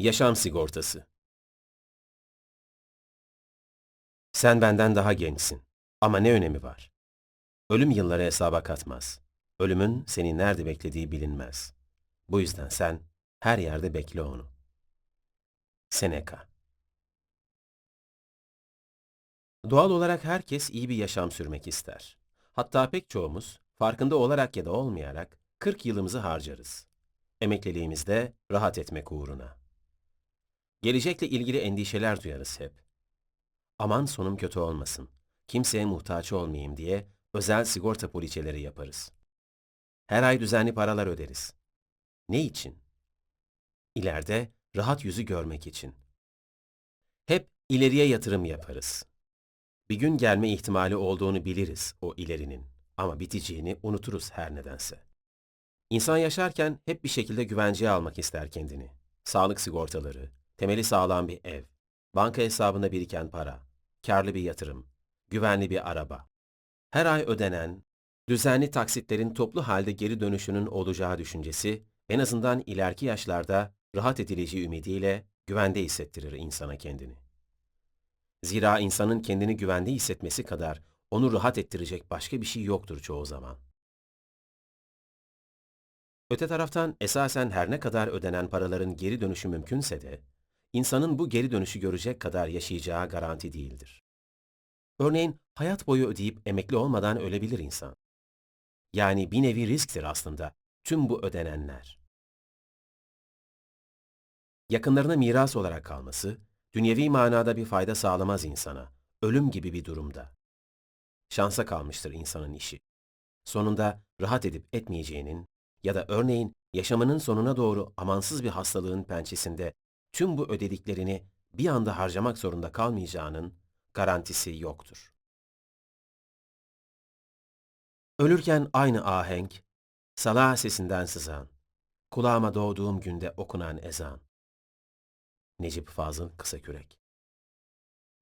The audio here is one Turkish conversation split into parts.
Yaşam sigortası. Sen benden daha gençsin. Ama ne önemi var? Ölüm yılları hesaba katmaz. Ölümün seni nerede beklediği bilinmez. Bu yüzden sen her yerde bekle onu. Seneca Doğal olarak herkes iyi bir yaşam sürmek ister. Hatta pek çoğumuz farkında olarak ya da olmayarak 40 yılımızı harcarız. Emekliliğimizde rahat etmek uğruna. Gelecekle ilgili endişeler duyarız hep. Aman sonum kötü olmasın, kimseye muhtaç olmayayım diye özel sigorta poliçeleri yaparız. Her ay düzenli paralar öderiz. Ne için? İleride rahat yüzü görmek için. Hep ileriye yatırım yaparız. Bir gün gelme ihtimali olduğunu biliriz o ilerinin ama biteceğini unuturuz her nedense. İnsan yaşarken hep bir şekilde güvenceye almak ister kendini. Sağlık sigortaları, temeli sağlam bir ev, banka hesabında biriken para, karlı bir yatırım, güvenli bir araba. Her ay ödenen, düzenli taksitlerin toplu halde geri dönüşünün olacağı düşüncesi, en azından ileriki yaşlarda rahat edileceği ümidiyle güvende hissettirir insana kendini. Zira insanın kendini güvende hissetmesi kadar onu rahat ettirecek başka bir şey yoktur çoğu zaman. Öte taraftan esasen her ne kadar ödenen paraların geri dönüşü mümkünse de, insanın bu geri dönüşü görecek kadar yaşayacağı garanti değildir. Örneğin hayat boyu ödeyip emekli olmadan ölebilir insan. Yani bir nevi risktir aslında tüm bu ödenenler. Yakınlarına miras olarak kalması, dünyevi manada bir fayda sağlamaz insana, ölüm gibi bir durumda. Şansa kalmıştır insanın işi. Sonunda rahat edip etmeyeceğinin ya da örneğin yaşamının sonuna doğru amansız bir hastalığın pençesinde tüm bu ödediklerini bir anda harcamak zorunda kalmayacağının garantisi yoktur. Ölürken aynı ahenk, salah sesinden sızan, kulağıma doğduğum günde okunan ezan. Necip Fazıl Kısakürek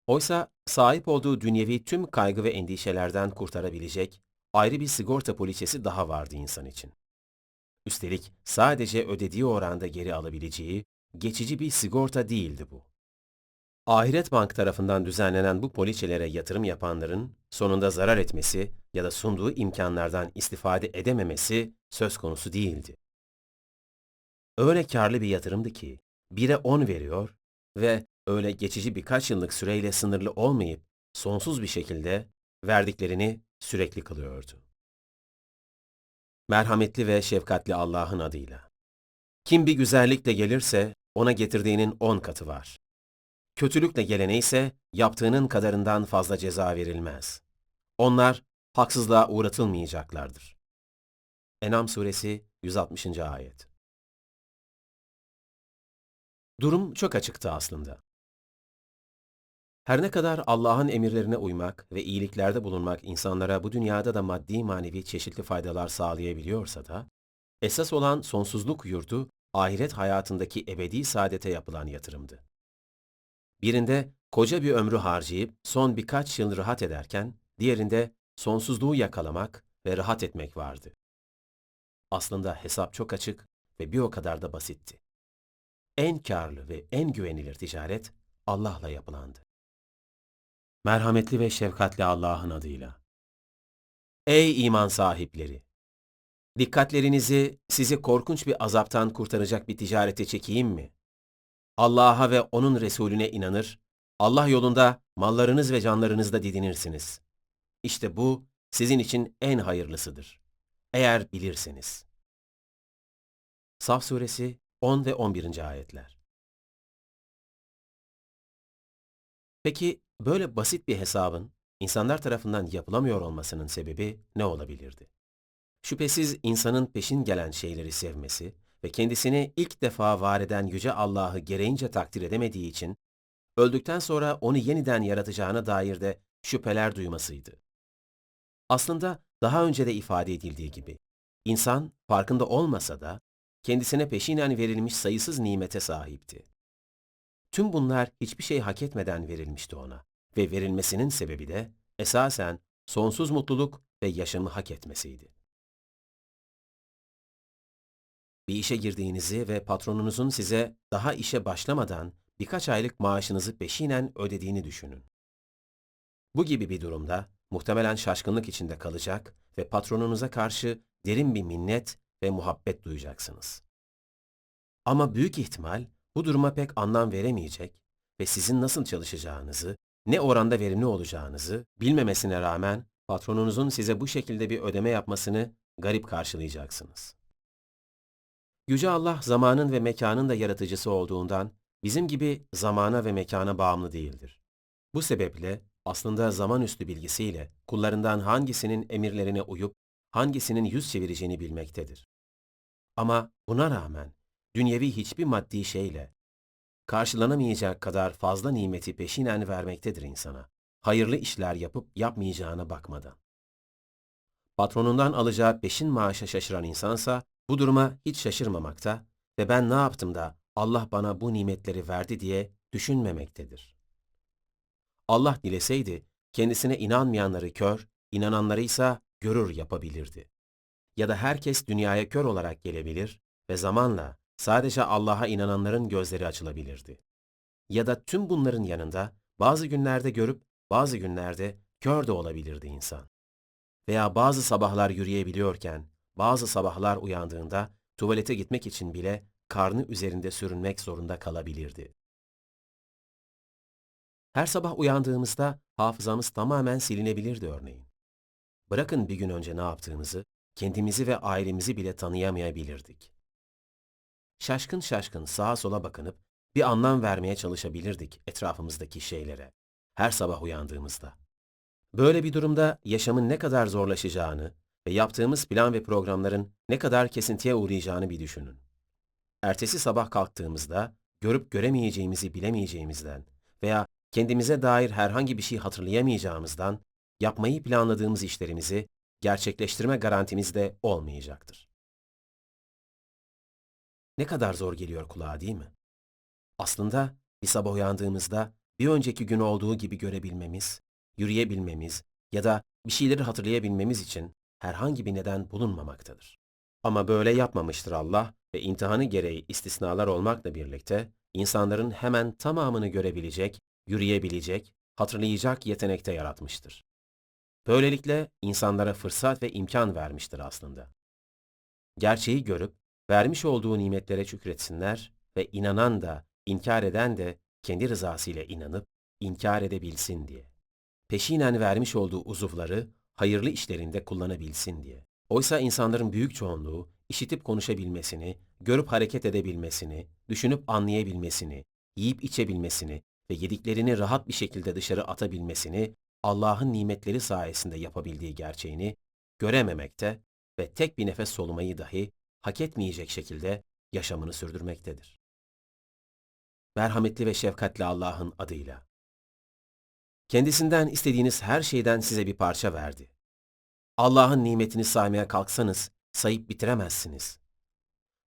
Oysa sahip olduğu dünyevi tüm kaygı ve endişelerden kurtarabilecek ayrı bir sigorta poliçesi daha vardı insan için. Üstelik sadece ödediği oranda geri alabileceği geçici bir sigorta değildi bu. Ahiret Bank tarafından düzenlenen bu poliçelere yatırım yapanların sonunda zarar etmesi ya da sunduğu imkanlardan istifade edememesi söz konusu değildi. Öyle karlı bir yatırımdı ki 1'e 10 veriyor ve öyle geçici birkaç yıllık süreyle sınırlı olmayıp sonsuz bir şekilde verdiklerini sürekli kılıyordu. Merhametli ve şefkatli Allah'ın adıyla. Kim bir güzellikle gelirse ona getirdiğinin on katı var. Kötülükle gelene ise yaptığının kadarından fazla ceza verilmez. Onlar haksızlığa uğratılmayacaklardır. Enam suresi 160. ayet. Durum çok açıktı aslında. Her ne kadar Allah'ın emirlerine uymak ve iyiliklerde bulunmak insanlara bu dünyada da maddi manevi çeşitli faydalar sağlayabiliyorsa da, esas olan sonsuzluk yurdu, ahiret hayatındaki ebedi saadete yapılan yatırımdı. Birinde koca bir ömrü harcayıp son birkaç yıl rahat ederken, diğerinde sonsuzluğu yakalamak ve rahat etmek vardı. Aslında hesap çok açık ve bir o kadar da basitti. En karlı ve en güvenilir ticaret Allah'la yapılandı. Merhametli ve şefkatli Allah'ın adıyla. Ey iman sahipleri! Dikkatlerinizi sizi korkunç bir azaptan kurtaracak bir ticarete çekeyim mi? Allah'a ve O'nun Resulüne inanır, Allah yolunda mallarınız ve canlarınızda didinirsiniz. İşte bu sizin için en hayırlısıdır. Eğer bilirseniz. Saf Suresi 10 ve 11. ayetler. Peki böyle basit bir hesabın insanlar tarafından yapılamıyor olmasının sebebi ne olabilirdi? Şüphesiz insanın peşin gelen şeyleri sevmesi ve kendisini ilk defa var eden Yüce Allah'ı gereğince takdir edemediği için öldükten sonra onu yeniden yaratacağına dair de şüpheler duymasıydı. Aslında daha önce de ifade edildiği gibi, insan farkında olmasa da kendisine peşinen verilmiş sayısız nimete sahipti. Tüm bunlar hiçbir şey hak etmeden verilmişti ona ve verilmesinin sebebi de esasen sonsuz mutluluk ve yaşamı hak etmesiydi. Bir işe girdiğinizi ve patronunuzun size daha işe başlamadan birkaç aylık maaşınızı peşinen ödediğini düşünün. Bu gibi bir durumda muhtemelen şaşkınlık içinde kalacak ve patronunuza karşı derin bir minnet ve muhabbet duyacaksınız. Ama büyük ihtimal bu duruma pek anlam veremeyecek ve sizin nasıl çalışacağınızı, ne oranda verimli olacağınızı bilmemesine rağmen patronunuzun size bu şekilde bir ödeme yapmasını garip karşılayacaksınız. Yüce Allah zamanın ve mekanın da yaratıcısı olduğundan bizim gibi zamana ve mekana bağımlı değildir. Bu sebeple aslında zamanüstü bilgisiyle kullarından hangisinin emirlerine uyup hangisinin yüz çevireceğini bilmektedir. Ama buna rağmen dünyevi hiçbir maddi şeyle karşılanamayacak kadar fazla nimeti peşinen vermektedir insana. Hayırlı işler yapıp yapmayacağına bakmadan. Patronundan alacağı peşin maaşa şaşıran insansa bu duruma hiç şaşırmamakta ve ben ne yaptım da Allah bana bu nimetleri verdi diye düşünmemektedir. Allah dileseydi kendisine inanmayanları kör, inananları ise görür yapabilirdi. Ya da herkes dünyaya kör olarak gelebilir ve zamanla sadece Allah'a inananların gözleri açılabilirdi. Ya da tüm bunların yanında bazı günlerde görüp bazı günlerde kör de olabilirdi insan. Veya bazı sabahlar yürüyebiliyorken, bazı sabahlar uyandığında tuvalete gitmek için bile karnı üzerinde sürünmek zorunda kalabilirdi. Her sabah uyandığımızda hafızamız tamamen silinebilirdi örneğin. Bırakın bir gün önce ne yaptığımızı, kendimizi ve ailemizi bile tanıyamayabilirdik. Şaşkın şaşkın sağa sola bakınıp bir anlam vermeye çalışabilirdik etrafımızdaki şeylere. Her sabah uyandığımızda. Böyle bir durumda yaşamın ne kadar zorlaşacağını ve yaptığımız plan ve programların ne kadar kesintiye uğrayacağını bir düşünün. Ertesi sabah kalktığımızda görüp göremeyeceğimizi bilemeyeceğimizden veya kendimize dair herhangi bir şey hatırlayamayacağımızdan yapmayı planladığımız işlerimizi gerçekleştirme garantimiz de olmayacaktır. Ne kadar zor geliyor kulağa değil mi? Aslında bir sabah uyandığımızda bir önceki gün olduğu gibi görebilmemiz, yürüyebilmemiz ya da bir şeyleri hatırlayabilmemiz için herhangi bir neden bulunmamaktadır. Ama böyle yapmamıştır Allah ve imtihanı gereği istisnalar olmakla birlikte insanların hemen tamamını görebilecek, yürüyebilecek, hatırlayacak yetenekte yaratmıştır. Böylelikle insanlara fırsat ve imkan vermiştir aslında. Gerçeği görüp vermiş olduğu nimetlere şükretsinler ve inanan da, inkar eden de kendi rızasıyla inanıp inkar edebilsin diye. Peşinen vermiş olduğu uzuvları hayırlı işlerinde kullanabilsin diye. Oysa insanların büyük çoğunluğu işitip konuşabilmesini, görüp hareket edebilmesini, düşünüp anlayabilmesini, yiyip içebilmesini ve yediklerini rahat bir şekilde dışarı atabilmesini Allah'ın nimetleri sayesinde yapabildiği gerçeğini görememekte ve tek bir nefes solumayı dahi hak etmeyecek şekilde yaşamını sürdürmektedir. Merhametli ve şefkatli Allah'ın adıyla. Kendisinden istediğiniz her şeyden size bir parça verdi. Allah'ın nimetini saymaya kalksanız sayıp bitiremezsiniz.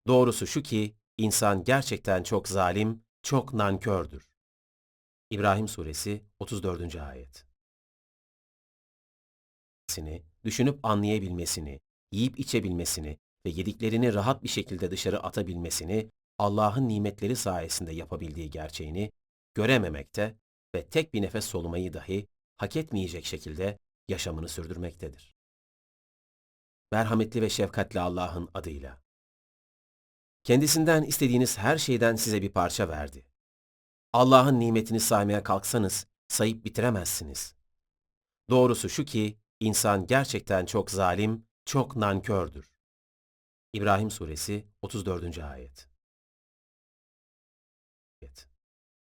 Doğrusu şu ki insan gerçekten çok zalim, çok nankördür. İbrahim Suresi 34. Ayet Düşünüp anlayabilmesini, yiyip içebilmesini ve yediklerini rahat bir şekilde dışarı atabilmesini Allah'ın nimetleri sayesinde yapabildiği gerçeğini görememekte ve tek bir nefes solumayı dahi hak etmeyecek şekilde yaşamını sürdürmektedir. Merhametli ve şefkatli Allah'ın adıyla. Kendisinden istediğiniz her şeyden size bir parça verdi. Allah'ın nimetini saymaya kalksanız sayıp bitiremezsiniz. Doğrusu şu ki insan gerçekten çok zalim, çok nankördür. İbrahim Suresi 34. Ayet